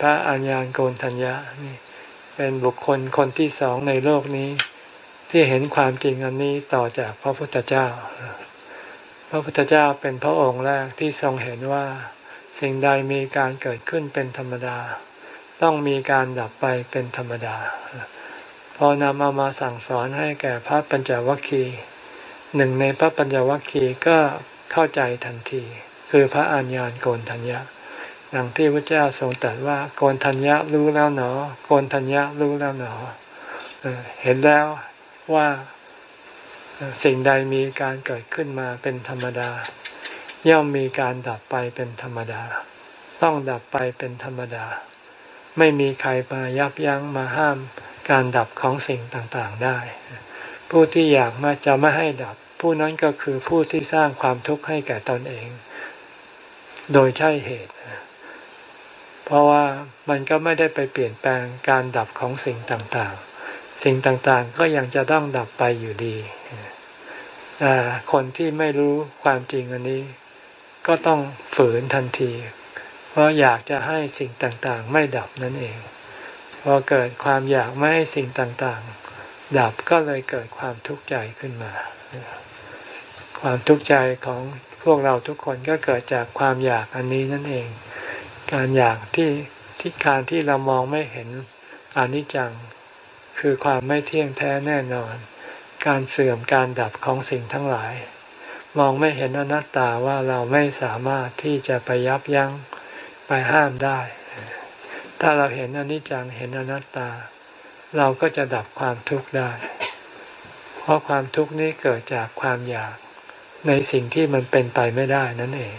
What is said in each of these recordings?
พระอัญญาณโกนทัญญะนี่เป็นบุคคลคนที่สองในโลกนี้ ที่เห็นความจริงอันนี้ต่อจากพระพุทธเจ้า พระพุทธเจ้าเป็นพระองค์แรกที่ทรงเห็นว่า สิ่งใดมีการเกิดขึ้นเป็นธรรมดา ต้องมีการดับไปเป็นธรรมดา พอนำเอามาสั่งสอนให้แก่พระปัญจวัคคีย์หนึ่งในพระปัญจวัคคีย์ก็เข้าใจทันที คือพระอัญญาณโกนทัญญาะดังที่พระเจ้าทรงตรัสว่าโกนทัญญะรู้แล้วหนอโกนทัญญะรู้แล้วหนอเอ่อเห็นแล้วว่าสิ่งใดมีการเกิดขึ้นมาเป็นธรรมดา ย่อมมีการดับไปเป็นธรรมดา ต้องดับไปเป็นธรรมดา ไม่มีใครมายับยั้งมาห้ามการดับของสิ่งต่างๆได้ ผู้ที่อยากมาจะไม่ให้ดับ ผู้นั้นก็คือผู้ที่สร้างความทุกข์ให้แก่ตนเอง โดยใช่เหตุ เพราะว่ามันก็ไม่ได้ไปเปลี่ยนแปลงการดับของสิ่งต่างๆ สิ่งต่างๆก็ยังจะต้องดับไปอยู่ดีแต่คนที่ไม่รู้ความจริงอันนี้ ก็ต้องฝืนทันที เพราะอยากจะให้สิ่งต่างๆ ไม่ดับนั่นเอง พอเกิดความอยากไม่ให้สิ่งต่างๆ ดับก็เลยเกิดความทุกข์ใจขึ้นมา ความทุกข์ใจของพวกเราทุกคนก็เกิดจากความอยากอันนี้นั่นเอง การอยากที่ที่การที่เรามองไม่เห็นอนิจจัง คือความไม่เที่ยงแท้แน่นอน การเสื่อมการดับของสิ่งทั้งหลาย มองไม่เห็นอนัตตาว่าเราไม่สามารถที่จะไปยับยั้งไปห้ามได้ ถ้าเราเห็นอนิจจังเห็นอนัตตา เราก็จะดับความทุกข์ได้ เพราะความทุกข์นี้เกิดจากความอยากในสิ่งที่มันเป็นไปไม่ได้นั่นเอง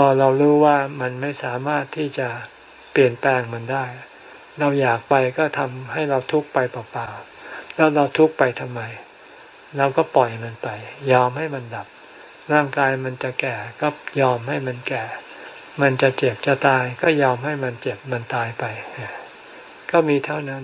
อเรารู้ว่ามันไม่สามารถที่จะเปลี่ยนแปลงมันได้ เราอยากไปก็ทำให้เราทุกข์ไปเปล่าๆแล้วเราทุกข์ไปทำไม เราก็ปล่อยมันไป ยอมให้มันดับ ร่างกายมันจะแก่ก็ยอมให้มันแก่ มันจะเจ็บจะตายก็ยอมให้มันเจ็บมันตายไป ก็มีเท่านั้น